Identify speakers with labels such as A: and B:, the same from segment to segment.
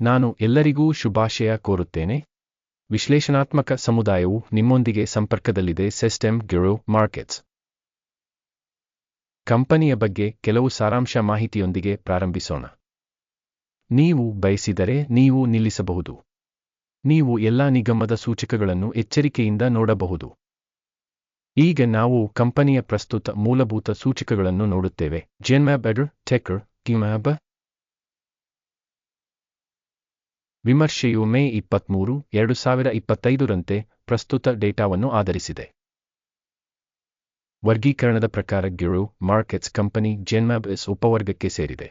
A: ನಾನು ಎಲ್ಲರಿಗೂ ಶುಭಾಶಯ ಕೋರುತ್ತೇನೆ. ವಿಶ್ಲೇಷಣಾತ್ಮಕ ಸಮುದಾಯವು ನಿಮ್ಮೊಂದಿಗೆ ಸಂಪರ್ಕದಲ್ಲಿದೆ ಸಿಸ್ಟಮ್ ಗಿರೋ ಮಾರ್ಕೆಟ್ಸ್ ಕಂಪನಿಯ ಬಗ್ಗೆ ಕೆಲವು ಸಾರಾಂಶ ಮಾಹಿತಿಯೊಂದಿಗೆ ಪ್ರಾರಂಭಿಸೋಣ. ನೀವು ಬಯಸಿದರೆ ನೀವು ನಿಲ್ಲಿಸಬಹುದು. ನೀವು ಎಲ್ಲಾ ನಿಗಮದ ಸೂಚಕಗಳನ್ನು ಎಚ್ಚರಿಕೆಯಿಂದ ನೋಡಬಹುದು. ಈಗ ನಾವು ಕಂಪನಿಯ ಪ್ರಸ್ತುತ ಮೂಲಭೂತ ಸೂಚಕಗಳನ್ನು ನೋಡುತ್ತೇವೆ. ಜೆನ್ಮ್ಯಾಬ್ ಎಡರ್ ಟೆಕರ್ ಕಿಮ್ಯಾಬ್ ವಿಮರ್ಶೆಯು ಮೇ ಇಪ್ಪತ್ಮೂರು, ಎರಡು ಸಾವಿರ ಇಪ್ಪತ್ತೈದರಂತೆ ಪ್ರಸ್ತುತ ಡೇಟಾವನ್ನು ಆಧರಿಸಿದೆ. ವರ್ಗೀಕರಣದ ಪ್ರಕಾರ ಗಿರು ಮಾರ್ಕೆಟ್ಸ್ ಕಂಪನಿ, ಜೆನ್ಮ್ಯಾಬ್ ಎಸ್ ಉಪವರ್ಗಕ್ಕೆ ಸೇರಿದೆ.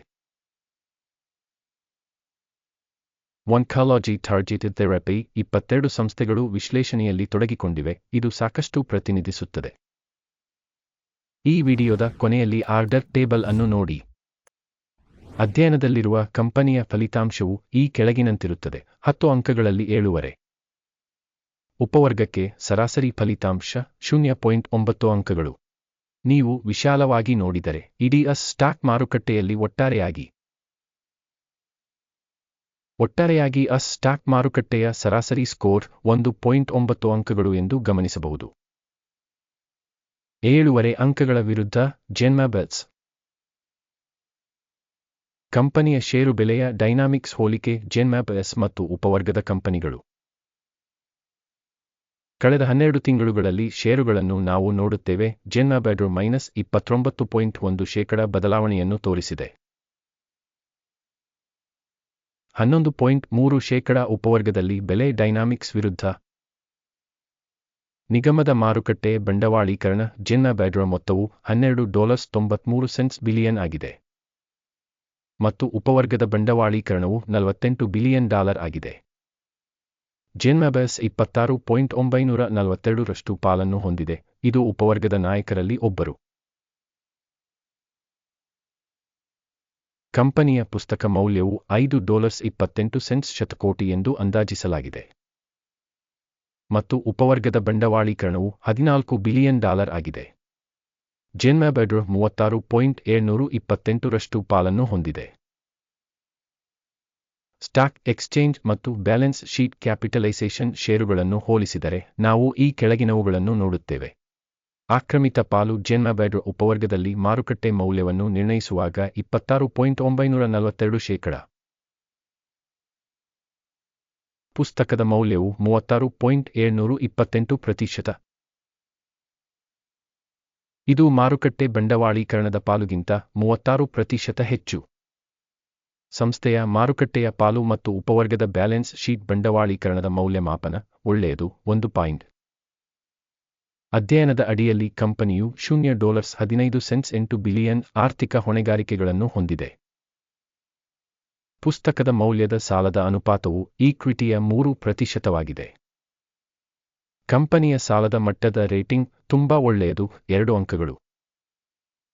A: ಒನ್ಕಾಲಜಿ ಟಾರ್ಗೆಟೆಡ್ ಥೆರಪಿ ಇಪ್ಪತ್ತೆರಡು ಸಂಸ್ಥೆಗಳು ವಿಶ್ಲೇಷಣೆಯಲ್ಲಿ ತೊಡಗಿಕೊಂಡಿವೆ, ಇದು ಸಾಕಷ್ಟು ಪ್ರತಿನಿಧಿಸುತ್ತದೆ. ಈ ವಿಡಿಯೋದ ಕೊನೆಯಲ್ಲಿ ಆರ್ಡರ್ ಟೇಬಲ್ ಅನ್ನು ನೋಡಿ. ಅಧ್ಯಯನದಲ್ಲಿರುವ ಕಂಪನಿಯ ಫಲಿತಾಂಶವು ಈ ಕೆಳಗಿನಂತಿರುತ್ತದೆ. ಹತ್ತು ಅಂಕಗಳಲ್ಲಿ ಏಳುವರೆ. ಉಪವರ್ಗಕ್ಕೆ ಸರಾಸರಿ ಫಲಿತಾಂಶ ಶೂನ್ಯ ಪಾಯಿಂಟ್ ಒಂಬತ್ತು ಅಂಕಗಳು. ನೀವು ವಿಶಾಲವಾಗಿ ನೋಡಿದರೆ ಇಡೀ ಅಸ್ ಸ್ಟಾಕ್ ಮಾರುಕಟ್ಟೆಯಲ್ಲಿ ಒಟ್ಟಾರೆಯಾಗಿ. ಒಟ್ಟಾರೆಯಾಗಿ ಅಸ್ ಸ್ಟಾಕ್ ಮಾರುಕಟ್ಟೆಯ ಸರಾಸರಿ ಸ್ಕೋರ್ ಒಂದು ಪಾಯಿಂಟ್ ಒಂಬತ್ತು ಅಂಕಗಳು ಎಂದು ಗಮನಿಸಬಹುದು. ಏಳುವರೆ ಅಂಕಗಳ ವಿರುದ್ಧ ಜೆನ್ಮ್ಯಾಬೆಲ್ಸ್ ಕಂಪನಿಯ ಷೇರು ಬೆಲೆಯ ಡೈನಾಮಿಕ್ಸ್ ಹೋಲಿಕೆ ಜೆನ್ಮ್ಯಾಪ್ ಎಸ್ ಮತ್ತು ಉಪವರ್ಗದ ಕಂಪನಿಗಳು. ಕಳೆದ ಹನ್ನೆರಡು ತಿಂಗಳುಗಳಲ್ಲಿ ಷೇರುಗಳನ್ನು ನಾವು ನೋಡುತ್ತೇವೆ ಜೆನ್ಮ್ಯಾಬ್ಯಾಡ್ರು ಮೈನಸ್ ಇಪ್ಪತ್ತೊಂಬತ್ತು ಪಾಯಿಂಟ್ ಒಂದು ಶೇಕಡ ಬದಲಾವಣೆಯನ್ನು ತೋರಿಸಿದೆ. ಹನ್ನೊಂದು ಪಾಯಿಂಟ್ ಮೂರು ಶೇಕಡ ಉಪವರ್ಗದಲ್ಲಿ ಬೆಲೆ ಡೈನಾಮಿಕ್ಸ್ ವಿರುದ್ಧ ನಿಗಮದ ಮಾರುಕಟ್ಟೆ ಬಂಡವಾಳೀಕರಣ ಜೆನ್ಮ್ಯಾಬೆಡ್ರ ಮೊತ್ತವು ಹನ್ನೆರಡು ಡಾಲರ್ಸ್ ತೊಂಬತ್ಮೂರು ಸೆಂಟ್ಸ್ ಬಿಲಿಯನ್ ಆಗಿದೆ. ಮತ್ತು ಉಪವರ್ಗದ ಬಂಡವಾಳೀಕರಣವು ನಲವತ್ತೆಂಟು ಬಿಲಿಯನ್ ಡಾಲರ್ ಆಗಿದೆ. ಜೆನ್ಮ್ಯಾಬೆಸ್ ಇಪ್ಪತ್ತಾರು ಪಾಯಿಂಟ್ ಒಂಬೈನೂರ ನಲವತ್ತೆರಡರಷ್ಟು ಪಾಲನ್ನು ಹೊಂದಿದೆ. ಇದು ಉಪವರ್ಗದ ನಾಯಕರಲ್ಲಿ ಒಬ್ಬರು. ಕಂಪನಿಯ ಪುಸ್ತಕ ಮೌಲ್ಯವು ಐದು ಡಾಲರ್ಸ್ ಇಪ್ಪತ್ತೆಂಟು ಸೆಂಟ್ಸ್ ಶತಕೋಟಿ ಎಂದು ಅಂದಾಜಿಸಲಾಗಿದೆ. ಮತ್ತು ಉಪವರ್ಗದ ಬಂಡವಾಳೀಕರಣವು ಹದಿನಾಲ್ಕು ಬಿಲಿಯನ್ ಡಾಲರ್ ಆಗಿದೆ. ಜೆನ್ಮ್ಯಾಬೆಡ್ರ್ ಮೂವತ್ತಾರು ಪಾಯಿಂಟ್ ಏಳ್ನೂರು ಇಪ್ಪತ್ತೆಂಟರಷ್ಟು ಪಾಲನ್ನು ಹೊಂದಿದೆ. ಸ್ಟಾಕ್ ಎಕ್ಸ್ಚೇಂಜ್ ಮತ್ತು ಬ್ಯಾಲೆನ್ಸ್ ಶೀಟ್ ಕ್ಯಾಪಿಟಲೈಸೇಷನ್ ಷೇರುಗಳನ್ನು ಹೋಲಿಸಿದರೆ ನಾವು ಈ ಕೆಳಗಿನವುಗಳನ್ನು ನೋಡುತ್ತೇವೆ. ಆಕ್ರಮಿತ ಪಾಲು ಜೆನ್ಮ್ಯಾಬೆಡ್ರ್ ಉಪವರ್ಗದಲ್ಲಿ ಮಾರುಕಟ್ಟೆ ಮೌಲ್ಯವನ್ನು ನಿರ್ಣಯಿಸುವಾಗ ಇಪ್ಪತ್ತಾರು ಪಾಯಿಂಟ್ ಒಂಬೈನೂರ ನಲವತ್ತೆರಡು ಶೇಕಡ. ಪುಸ್ತಕದ ಮೌಲ್ಯವು ಮೂವತ್ತಾರು ಪಾಯಿಂಟ್ ಏಳ್ನೂರು ಇಪ್ಪತ್ತೆಂಟು ಪ್ರತಿಶತ. ಇದು ಮಾರುಕಟ್ಟೆ ಬಂಡವಾಳೀಕರಣದ ಪಾಲುಗಿಂತ ಮೂವತ್ತಾರು ಪ್ರತಿಶತ ಹೆಚ್ಚು. ಸಂಸ್ಥೆಯ ಮಾರುಕಟ್ಟೆಯ ಪಾಲು ಮತ್ತು ಉಪವರ್ಗದ ಬ್ಯಾಲೆನ್ಸ್ ಶೀಟ್ ಬಂಡವಾಳೀಕರಣದ ಮೌಲ್ಯಮಾಪನ ಒಳ್ಳೆಯದು, ಒಂದು ಪಾಯಿಂಟ್. ಅಧ್ಯಯನದ ಅಡಿಯಲ್ಲಿ ಕಂಪನಿಯು ಶೂನ್ಯ ಡಾಲರ್ಸ್ ಹದಿನೈದು ಸೆಂಟ್ಸ್ ಎಂಟು ಬಿಲಿಯನ್ ಆರ್ಥಿಕ ಹೊಣೆಗಾರಿಕೆಗಳನ್ನು ಹೊಂದಿದೆ. ಪುಸ್ತಕದ ಮೌಲ್ಯದ ಸಾಲದ ಅನುಪಾತವು ಈಕ್ವಿಟಿಯ ಮೂರು ಪ್ರತಿಶತವಾಗಿದೆ. ಕಂಪನಿಯ ಸಾಲದ ಮಟ್ಟದ ರೇಟಿಂಗ್ ತುಂಬಾ ಒಳ್ಳೆಯದು, ಎರಡು ಅಂಕಗಳು.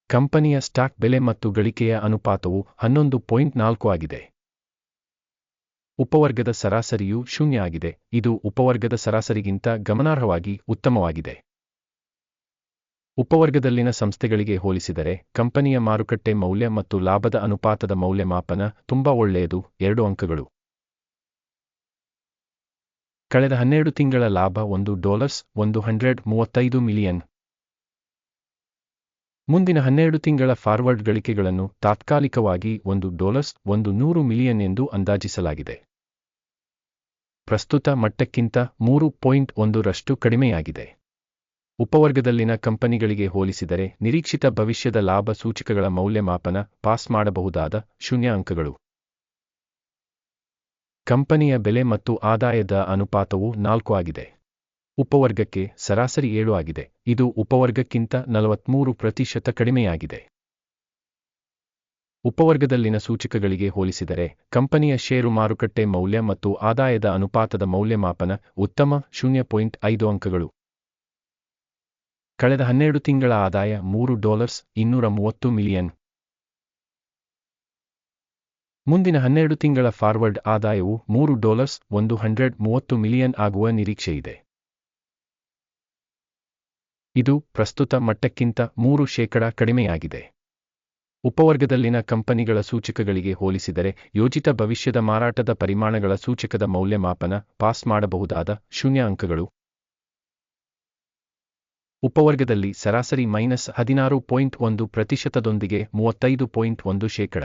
A: ಕಂಪನಿಯ ಸ್ಟಾಕ್ ಬೆಲೆ ಮತ್ತು ಗಳಿಕೆಯ ಅನುಪಾತವು ಹನ್ನೊಂದು ಪಾಯಿಂಟ್ ನಾಲ್ಕು ಆಗಿದೆ. ಉಪವರ್ಗದ ಸರಾಸರಿಯು ಶೂನ್ಯ ಆಗಿದೆ, ಇದು ಉಪವರ್ಗದ ಸರಾಸರಿಗಿಂತ ಗಮನಾರ್ಹವಾಗಿ ಉತ್ತಮವಾಗಿದೆ. ಉಪವರ್ಗದಲ್ಲಿನ ಸಂಸ್ಥೆಗಳಿಗೆ ಹೋಲಿಸಿದರೆ, ಕಂಪನಿಯ ಮಾರುಕಟ್ಟೆ ಮೌಲ್ಯ ಮತ್ತು ಲಾಭದ ಅನುಪಾತದ ಮೌಲ್ಯಮಾಪನ ತುಂಬಾ ಒಳ್ಳೆಯದು, ಎರಡು ಅಂಕಗಳು. ಕಳೆದ ಹನ್ನೆರಡು ತಿಂಗಳ ಲಾಭ ಒಂದು ಡಾಲರ್ಸ್ ಒಂದು ಹಂಡ್ರೆಡ್ ಮೂವತ್ತೈದು ಮಿಲಿಯನ್. ಮುಂದಿನ ಹನ್ನೆರಡು ತಿಂಗಳ ಫಾರ್ವರ್ಡ್ ಗಳಿಕೆಗಳನ್ನು ತಾತ್ಕಾಲಿಕವಾಗಿ ಒಂದು ಡಾಲರ್ಸ್ ಒಂದು ನೂರು ಮಿಲಿಯನ್ ಎಂದು ಅಂದಾಜಿಸಲಾಗಿದೆ. ಪ್ರಸ್ತುತ ಮಟ್ಟಕ್ಕಿಂತ ಮೂರು ಪಾಯಿಂಟ್ ಒಂದರಷ್ಟು ಕಡಿಮೆಯಾಗಿದೆ. ಉಪವರ್ಗದಲ್ಲಿನ ಕಂಪನಿಗಳಿಗೆ ಹೋಲಿಸಿದರೆ ನಿರೀಕ್ಷಿತ ಭವಿಷ್ಯದ ಲಾಭ ಸೂಚಕಗಳ ಮೌಲ್ಯಮಾಪನ ಪಾಸ್ ಮಾಡಬಹುದಾದ ಶೂನ್ಯ ಅಂಕಗಳು. ಕಂಪನಿಯ ಬೆಲೆ ಮತ್ತು ಆದಾಯದ ಅನುಪಾತವು ನಾಲ್ಕು ಆಗಿದೆ. ಉಪವರ್ಗಕ್ಕೆ ಸರಾಸರಿ ಏಳು ಆಗಿದೆ. ಇದು ಉಪವರ್ಗಕ್ಕಿಂತ ನಲವತ್ಮೂರು ಪ್ರತಿಶತ ಕಡಿಮೆಯಾಗಿದೆ. ಉಪವರ್ಗದಲ್ಲಿನ ಸೂಚಕಗಳಿಗೆ ಹೋಲಿಸಿದರೆ, ಕಂಪನಿಯ ಷೇರು ಮಾರುಕಟ್ಟೆ ಮೌಲ್ಯ ಮತ್ತು ಆದಾಯದ ಅನುಪಾತದ ಮೌಲ್ಯಮಾಪನ ಉತ್ತಮ ಶೂನ್ಯ ಪಾಯಿಂಟ್ ಐದು ಅಂಕಗಳು. ಕಳೆದ ಹನ್ನೆರಡು ತಿಂಗಳ ಆದಾಯ ಮೂರು ಡಾಲರ್ಸ್ ಇನ್ನೂರ ಮೂವತ್ತು ಮಿಲಿಯನ್. ಮುಂದಿನ ಹನ್ನೆರಡು ತಿಂಗಳ ಫಾರ್ವರ್ಡ್ ಆದಾಯವು ಮೂರು ಡಾಲರ್ಸ್ ಒಂದು ಹಂಡ್ರೆಡ್ ಮೂವತ್ತು ಮಿಲಿಯನ್ ಆಗುವ ನಿರೀಕ್ಷೆಯಿದೆ ಇದು ಪ್ರಸ್ತುತ ಮಟ್ಟಕ್ಕಿಂತ ಮೂರು ಶೇಕಡ ಕಡಿಮೆಯಾಗಿದೆ. ಉಪವರ್ಗದಲ್ಲಿನ ಕಂಪನಿಗಳ ಸೂಚಕಗಳಿಗೆ ಹೋಲಿಸಿದರೆ ಯೋಜಿತ ಭವಿಷ್ಯದ ಮಾರಾಟದ ಪರಿಮಾಣಗಳ ಸೂಚಕದ ಮೌಲ್ಯಮಾಪನ ಪಾಸ್ ಮಾಡಬಹುದಾದ ಶೂನ್ಯ ಅಂಕಗಳು. ಉಪವರ್ಗದಲ್ಲಿ ಸರಾಸರಿ ಮೈನಸ್ ಹದಿನಾರು ಪಾಯಿಂಟ್ ಒಂದು ಪ್ರತಿಶತದೊಂದಿಗೆ ಮೂವತ್ತೈದು ಪಾಯಿಂಟ್ ಒಂದು ಶೇಕಡ.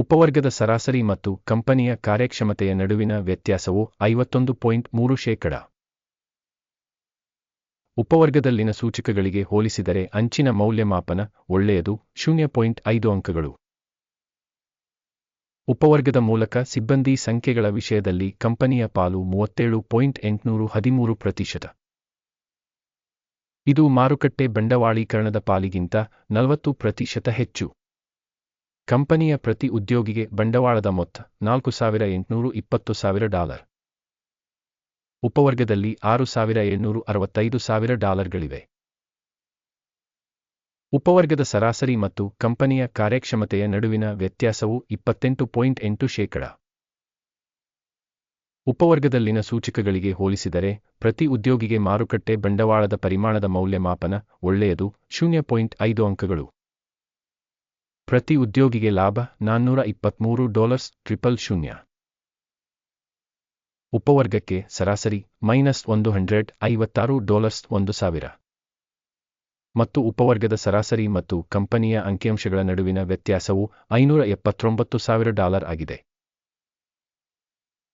A: ಉಪವರ್ಗದ ಸರಾಸರಿ ಮತ್ತು ಕಂಪನಿಯ ಕಾರ್ಯಕ್ಷಮತೆಯ ನಡುವಿನ ವ್ಯತ್ಯಾಸವು ಐವತ್ತೊಂದು ಪಾಯಿಂಟ್ ಮೂರು ಶೇಕಡ. ಉಪವರ್ಗದಲ್ಲಿನ ಸೂಚಕಗಳಿಗೆ ಹೋಲಿಸಿದರೆ ಅಂಚಿನ ಮೌಲ್ಯಮಾಪನ ಒಳ್ಳೆಯದು, ಶೂನ್ಯ ಪಾಯಿಂಟ್ ಅಂಕಗಳು. ಉಪವರ್ಗದ ಮೂಲಕ ಸಿಬ್ಬಂದಿ ಸಂಖ್ಯೆಗಳ ವಿಷಯದಲ್ಲಿ ಕಂಪನಿಯ ಪಾಲು ಮೂವತ್ತೇಳು ಪಾಯಿಂಟ್ ಎಂಟುನೂರು ಹದಿಮೂರು ಪ್ರತಿಶತ. ಇದು ಮಾರುಕಟ್ಟೆ ಬಂಡವಾಳೀಕರಣದ ಪಾಲಿಗಿಂತ ನಲವತ್ತು ಪ್ರತಿಶತ ಹೆಚ್ಚು. ಕಂಪನಿಯ ಪ್ರತಿ ಉದ್ಯೋಗಿಗೆ ಬಂಡವಾಳದ ಮೊತ್ತ ನಾಲ್ಕು ಸಾವಿರ ಎಂಟುನೂರು ಇಪ್ಪತ್ತು ಸಾವಿರ ಡಾಲರ್. ಉಪವರ್ಗದಲ್ಲಿ ಆರು ಸಾವಿರ ಎಂಟುನೂರು ಅರವತ್ತೈದು ಸಾವಿರ ಡಾಲರ್ಗಳಿವೆ. ಉಪವರ್ಗದ ಸರಾಸರಿ ಮತ್ತು ಕಂಪನಿಯ ಕಾರ್ಯಕ್ಷಮತೆಯ ನಡುವಿನ ವ್ಯತ್ಯಾಸವು ಇಪ್ಪತ್ತೆಂಟು ಪಾಯಿಂಟ್ ಎಂಟು ಶೇಕಡ. ಉಪವರ್ಗದಲ್ಲಿನ ಸೂಚಕಗಳಿಗೆ ಹೋಲಿಸಿದರೆ ಪ್ರತಿ ಉದ್ಯೋಗಿಗೆ ಮಾರುಕಟ್ಟೆ ಬಂಡವಾಳದ ಪರಿಮಾಣದ ಮೌಲ್ಯಮಾಪನ ಒಳ್ಳೆಯದು, ಶೂನ್ಯ ಪಾಯಿಂಟ್ ಐದು ಅಂಕಗಳು. ಪ್ರತಿ ಉದ್ಯೋಗಿಗೆ ಲಾಭ ನಾನ್ನೂರ ಇಪ್ಪತ್ಮೂರು ಡಾಲರ್ಸ್ ಟ್ರಿಪಲ್ ಶೂನ್ಯ. ಉಪವರ್ಗಕ್ಕೆ ಸರಾಸರಿ ಮೈನಸ್ ಒಂದು ಹಂಡ್ರೆಡ್ ಐವತ್ತಾರು ಡಾಲರ್ಸ್ ಒಂದು ಸಾವಿರ. ಮತ್ತು ಉಪವರ್ಗದ ಸರಾಸರಿ ಮತ್ತು ಕಂಪನಿಯ ಅಂಕಿಅಂಶಗಳ ನಡುವಿನ ವ್ಯತ್ಯಾಸವು ಐನೂರ ಎಪ್ಪತ್ತೊಂಬತ್ತು ಸಾವಿರ ಡಾಲರ್ ಆಗಿದೆ.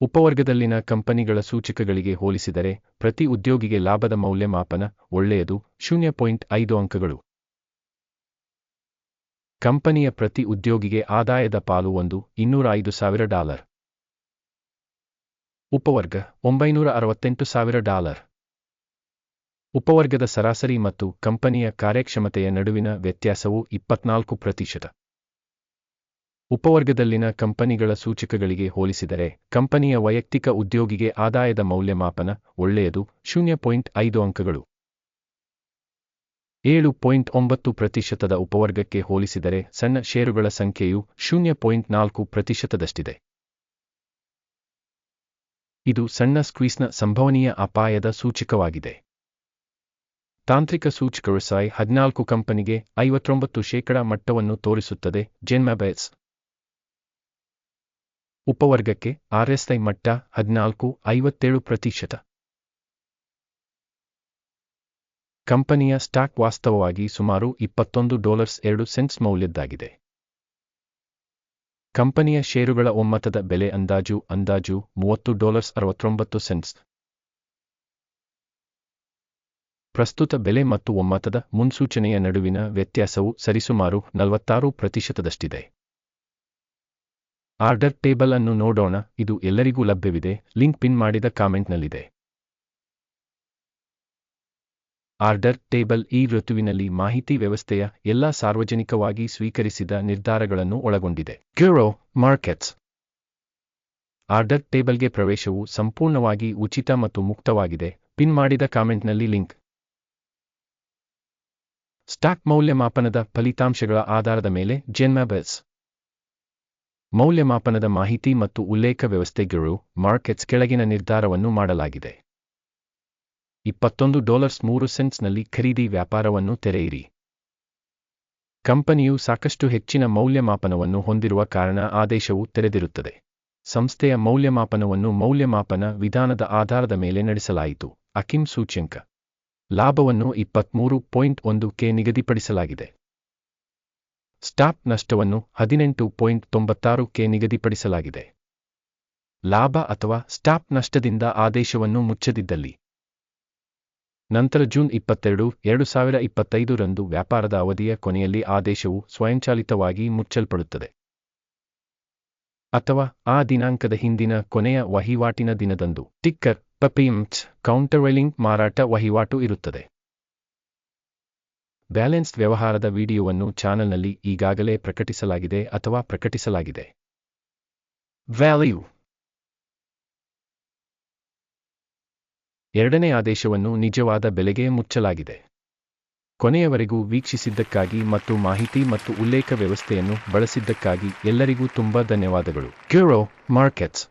A: ಉಪವರ್ಗದಲ್ಲಿನ ಕಂಪನಿಗಳ ಸೂಚಕಗಳಿಗೆ ಹೋಲಿಸಿದರೆ ಪ್ರತಿ ಉದ್ಯೋಗಿಗೆ ಲಾಭದ ಮೌಲ್ಯಮಾಪನ ಒಳ್ಳೆಯದು ಶೂನ್ಯ ಪಾಯಿಂಟ್ ಐದು ಅಂಕಗಳು. ಕಂಪನಿಯ ಪ್ರತಿ ಉದ್ಯೋಗಿಗೆ ಆದಾಯದ ಪಾಲು ಒಂದು ಇನ್ನೂರ ಐದು ಸಾವಿರ ಡಾಲರ್. ಉಪವರ್ಗ ಒಂಬೈನೂರ ಅರವತ್ತೆಂಟು ಸಾವಿರ ಡಾಲರ್. ಉಪವರ್ಗದ ಸರಾಸರಿ ಮತ್ತು ಕಂಪನಿಯ ಕಾರ್ಯಕ್ಷಮತೆಯ ನಡುವಿನ ವ್ಯತ್ಯಾಸವು ಇಪ್ಪತ್ನಾಲ್ಕು ಪ್ರತಿಶತ. ಉಪವರ್ಗದಲ್ಲಿನ ಕಂಪನಿಗಳ ಸೂಚಕಗಳಿಗೆ ಹೋಲಿಸಿದರೆ, ಕಂಪನಿಯ ವೈಯಕ್ತಿಕ ಉದ್ಯೋಗಿಗೆ ಆದಾಯದ ಮೌಲ್ಯಮಾಪನ ಒಳ್ಳೆಯದು, ಶೂನ್ಯ ಪಾಯಿಂಟ್ ಅಂಕಗಳು. ಏಳು ಪಾಯಿಂಟ್ ಒಂಬತ್ತು ಪ್ರತಿಶತದ ಉಪವರ್ಗಕ್ಕೆ ಹೋಲಿಸಿದರೆ ಸಣ್ಣ ಷೇರುಗಳ ಸಂಖ್ಯೆಯು ಶೂನ್ಯ ಪಾಯಿಂಟ್ ನಾಲ್ಕು ಪ್ರತಿಶತದಷ್ಟಿದೆ. ಇದು ಸಣ್ಣ ಸ್ಕ್ವೀಸ್ನ ಸಂಭವನೀಯ ಅಪಾಯದ ಸೂಚಕವಾಗಿದೆ. ತಾಂತ್ರಿಕ ಸೂಚಕರು ಸಾಯ್ ಹದಿನಾಲ್ಕು ಕಂಪನಿಗೆ ಐವತ್ತೊಂಬತ್ತು ಶೇಕಡ ಮಟ್ಟವನ್ನು ತೋರಿಸುತ್ತದೆ, ಜೆನ್ಮಬೆಸ್. ಉಪವರ್ಗಕ್ಕೆ ಆರ್ಎಸ್ಐ ಮಟ್ಟ ಹದಿನಾಲ್ಕು, ಐವತ್ತೇಳು ಪ್ರತಿಶತ. ಕಂಪನಿಯ ಸ್ಟಾಕ್ ವಾಸ್ತವವಾಗಿ ಸುಮಾರು ಇಪ್ಪತ್ತೊಂದು ಡಾಲರ್ಸ್ ಎರಡು ಸೆಂಟ್ಸ್ ಮೌಲ್ಯದ್ದಾಗಿದೆ. ಕಂಪನಿಯ ಷೇರುಗಳ ಒಮ್ಮತದ ಬೆಲೆ ಅಂದಾಜು ಅಂದಾಜು ಮೂವತ್ತು ಡಾಲರ್ಸ್ ಅರವತ್ತೊಂಬತ್ತು ಸೆಂಟ್ಸ್. ಪ್ರಸ್ತುತ ಬೆಲೆ ಮತ್ತು ಒಮ್ಮತದ ಮುನ್ಸೂಚನೆಯ ನಡುವಿನ ವ್ಯತ್ಯಾಸವು ಸರಿಸುಮಾರು ನಲವತ್ತಾರು ಪ್ರತಿಶತದಷ್ಟಿದೆ. ಆರ್ಡರ್ ಟೇಬಲ್ ಅನ್ನು ನೋಡೋಣ, ಇದು ಎಲ್ಲರಿಗೂ ಲಭ್ಯವಿದೆ, ಲಿಂಕ್ ಪಿನ್ ಮಾಡಿದ ಕಾಮೆಂಟ್ನಲ್ಲಿದೆ. ಆರ್ಡರ್ ಟೇಬಲ್ ಈ ಋತುವಿನಲ್ಲಿ ಮಾಹಿತಿ ವ್ಯವಸ್ಥೆಯ ಎಲ್ಲಾ ಸಾರ್ವಜನಿಕವಾಗಿ ಸ್ವೀಕರಿಸಿದ ನಿರ್ಧಾರಗಳನ್ನು ಒಳಗೊಂಡಿದೆ. ಕ್ಯೂರೋ ಮಾರ್ಕೆಟ್ಸ್ ಆರ್ಡರ್ ಟೇಬಲ್ಗೆ ಪ್ರವೇಶವು ಸಂಪೂರ್ಣವಾಗಿ ಉಚಿತ ಮತ್ತು ಮುಕ್ತವಾಗಿದೆ. ಪಿನ್ ಮಾಡಿದ ಕಾಮೆಂಟ್ನಲ್ಲಿ ಲಿಂಕ್. ಸ್ಟಾಕ್ ಮೌಲ್ಯಮಾಪನದ ಫಲಿತಾಂಶಗಳ ಆಧಾರದ ಮೇಲೆ ಜೆನ್ಮಬಸ್ ಮೌಲ್ಯಮಾಪನದ ಮಾಹಿತಿ ಮತ್ತು ಉಲ್ಲೇಖ ವ್ಯವಸ್ಥೆಗಳು ಮಾರ್ಕೆಟ್ಸ್ ಕೆಳಗಿನ ನಿರ್ಧಾರವನ್ನು ಮಾಡಲಾಗಿದೆ. ಇಪ್ಪತ್ತೊಂದು ಡಾಲರ್ಸ್ ಮೂರು ಸೆಂಟ್ಸ್ನಲ್ಲಿ ಖರೀದಿ ವ್ಯಾಪಾರವನ್ನು ತೆರೆಯಿರಿ. ಕಂಪನಿಯು ಸಾಕಷ್ಟು ಹೆಚ್ಚಿನ ಮೌಲ್ಯಮಾಪನವನ್ನು ಹೊಂದಿರುವ ಕಾರಣ ಆದೇಶವು ತೆರೆದಿರುತ್ತದೆ. ಸಂಸ್ಥೆಯ ಮೌಲ್ಯಮಾಪನವನ್ನು ಮೌಲ್ಯಮಾಪನ ವಿಧಾನದ ಆಧಾರದ ಮೇಲೆ ನಡೆಸಲಾಯಿತು ಅಕಿಂ ಸೂಚ್ಯಂಕ. ಲಾಭವನ್ನು ಇಪ್ಪತ್ಮೂರು ಪಾಯಿಂಟ್ ಒಂದು ಕೆ ನಿಗದಿಪಡಿಸಲಾಗಿದೆ. ಸ್ಟಾಪ್ ನಷ್ಟವನ್ನು ಹದಿನೆಂಟು ಪಾಯಿಂಟ್ ತೊಂಬತ್ತಾರು ಕೆ ನಿಗದಿಪಡಿಸಲಾಗಿದೆ. ಲಾಭ ಅಥವಾ ಸ್ಟಾಪ್ ನಷ್ಟದಿಂದ ಆದೇಶವನ್ನು ಮುಚ್ಚದಿದ್ದಲ್ಲಿ. ನಂತರ ಜೂನ್ ಇಪ್ಪತ್ತೆರಡು, ಎರಡು ಸಾವಿರ ಇಪ್ಪತ್ತೈದು ರಂದು ವ್ಯಾಪಾರದ ಅವಧಿಯ ಕೊನೆಯಲ್ಲಿ ಆದೇಶವು ಸ್ವಯಂಚಾಲಿತವಾಗಿ ಮುಚ್ಚಲ್ಪಡುತ್ತದೆ. ಅಥವಾ ಆ ದಿನಾಂಕದ ಹಿಂದಿನ ಕೊನೆಯ ವಹಿವಾಟಿನ ದಿನದಂದು ಟಿಕ್ಕರ್ ಪಪಿಮ್ಚ್ ಕೌಂಟರ್ವೆಲಿಂಗ್ ಮಾರಾಟ ವಹಿವಾಟು ಇರುತ್ತದೆ. ಬ್ಯಾಲೆನ್ಸ್ಡ್ ವ್ಯವಹಾರದ ವಿಡಿಯೋವನ್ನು ಚಾನಲ್ನಲ್ಲಿ ಈಗಾಗಲೇ ಪ್ರಕಟಿಸಲಾಗಿದೆ ಅಥವಾ ಪ್ರಕಟಿಸಲಾಗಿದೆ. ವ್ಯಾಲ್ಯೂ ಎರಡನೇ ಆದೇಶವನ್ನು ನಿಜವಾದ ಬೆಲೆಗೆ ಮುಚ್ಚಲಾಗಿದೆ. ಕೊನೆಯವರೆಗೂ ವೀಕ್ಷಿಸಿದ್ದಕ್ಕಾಗಿ ಮತ್ತು ಮಾಹಿತಿ ಮತ್ತು ಉಲ್ಲೇಖ ವ್ಯವಸ್ಥೆಯನ್ನು ಬಳಸಿದ್ದಕ್ಕಾಗಿ ಎಲ್ಲರಿಗೂ ತುಂಬಾ ಧನ್ಯವಾದಗಳು. ಕ್ಯೂರೋ ಮಾರ್ಕೆಟ್ಸ್.